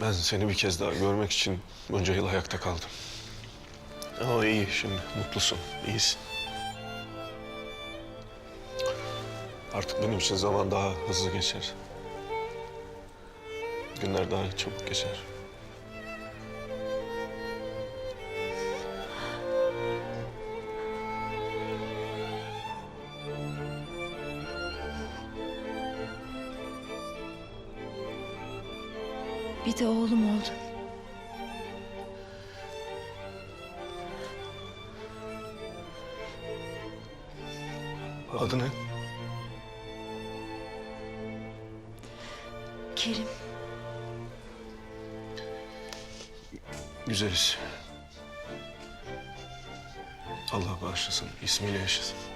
Ben seni bir kez daha görmek için bunca yıl ayakta kaldım. Ama iyi şimdi, mutlusun, iyisin. Artık benim için zaman daha hızlı geçer. Günler daha çabuk geçer. Bir de oğlum oldu. Adı ne? Kerim. Güzel isim. Allah bağışlasın, ismiyle yaşasın.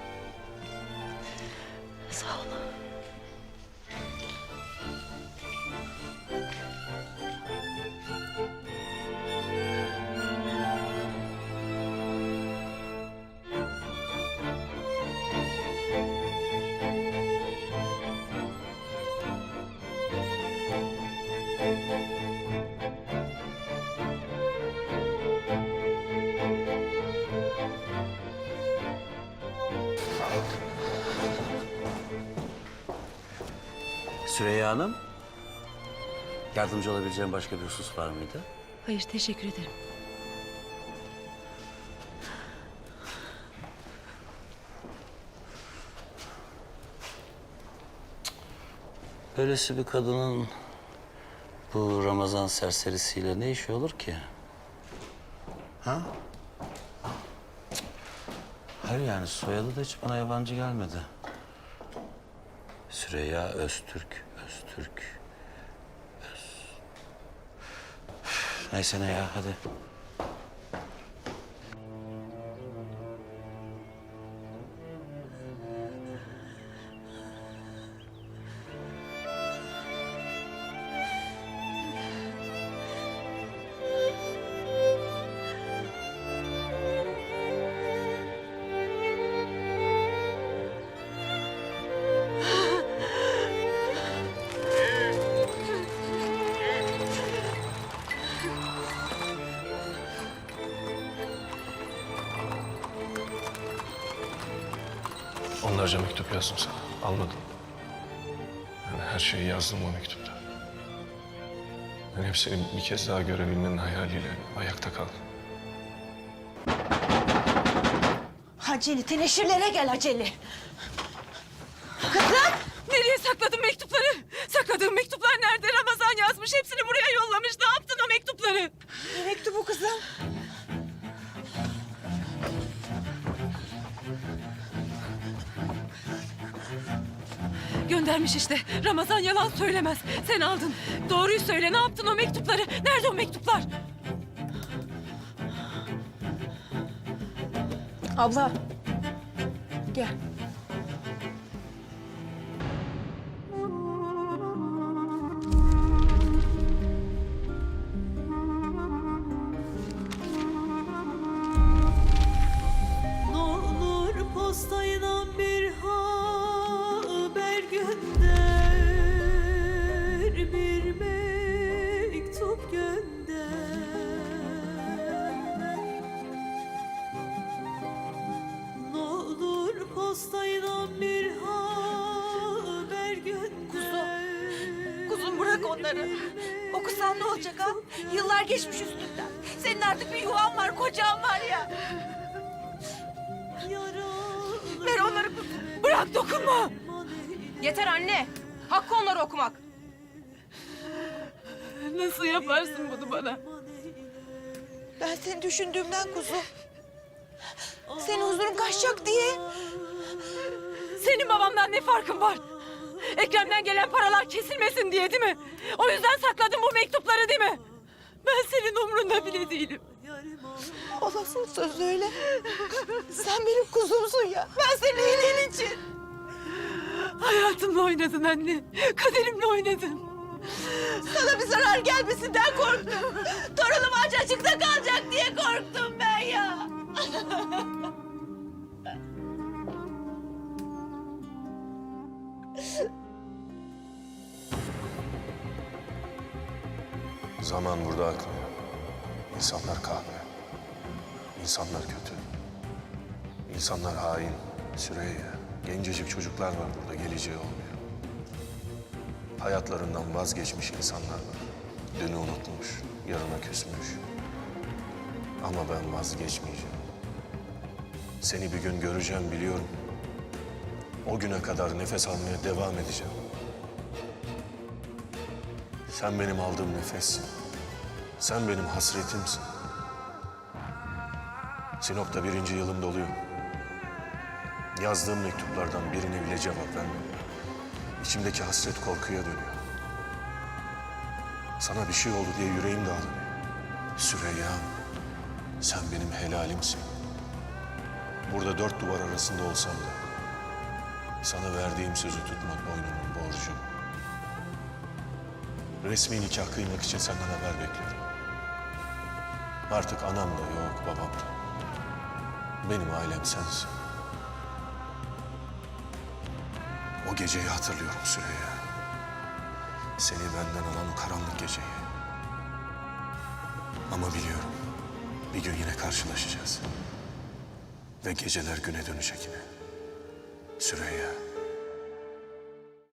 Süreyya Hanım, yardımcı olabileceğim başka bir husus var mıydı? Hayır teşekkür ederim. Böylesi bir kadının bu Ramazan serserisiyle ne işi olur ki? Ha? Hayır yani soyadı da hiç bana yabancı gelmedi. Süreyya Öztürk, Öztürk. Öz... Neyse ne ya hadi. Onlarca mektup yazdım sana. Almadın. Yani her şeyi yazdım o mektupta. Ben hepsini bir kez daha görebilmenin hayaliyle ayakta kaldım. Haceli teneşirlere gel Haceli. Nereye sakladın mektupları? Sakladığın mektuplar nerede? Ramazan yazmış. Hepsini buraya yollamış. Göndermiş işte. Ramazan yalan söylemez. Sen aldın. Doğruyu söyle. Ne yaptın o mektupları? Nerede o mektuplar? Abla. Gel. Onları. Okusan ne olacak ha? Yıllar geçmiş üstünden. Senin artık bir yuvan var, kocan var ya. Ver onları. Bırak dokunma. Yeter anne. Hakkı onları okumak. Nasıl yaparsın bunu bana? Ben seni düşündüğümden kuzum. Senin huzurun kaçacak diye. Senin babamdan ne farkın var? Ekrem'den gelen paralar kesilmesin diye değil mi? O yüzden sakladın bu mektupları değil mi? Ben senin umrunda bile değilim. Olasın söz öyle. Sen benim kuzumsun ya. Ben senin iyiliğin için. Hayatımla oynadın anne. Kaderimle oynadın. Sana bir zarar gelmesinden korktum. Torunum aç açıkta kalacak diye korktum ben ya. Zaman burada akmıyor. İnsanlar kahve. İnsanlar kötü. İnsanlar hain. Süreyya. Gencecik çocuklar var burada. Geleceği olmuyor. Hayatlarından vazgeçmiş insanlar var. Dünü unutmuş, yarına küsmüş. Ama ben vazgeçmeyeceğim. Seni bir gün göreceğim biliyorum. O güne kadar nefes almaya devam edeceğim. Sen benim aldığım nefessin. Sen benim hasretimsin. Sinop'ta birinci yılım doluyor. Yazdığım mektuplardan birine bile cevap vermedim. İçimdeki hasret korkuya dönüyor. Sana bir şey oldu diye yüreğim dağılıyor. Süreyya, sen benim helalimsin. Burada dört duvar arasında olsam da sana verdiğim sözü tutmak boynumun borcu. Resmi nikah kıymak için senden haber bekliyorum. Artık anam da yok, babam da. Benim ailem sensin. O geceyi hatırlıyorum Süreyya. Seni benden alan o karanlık geceyi. Ama biliyorum bir gün yine karşılaşacağız. Ve geceler güne dönecek yine. Süreyya.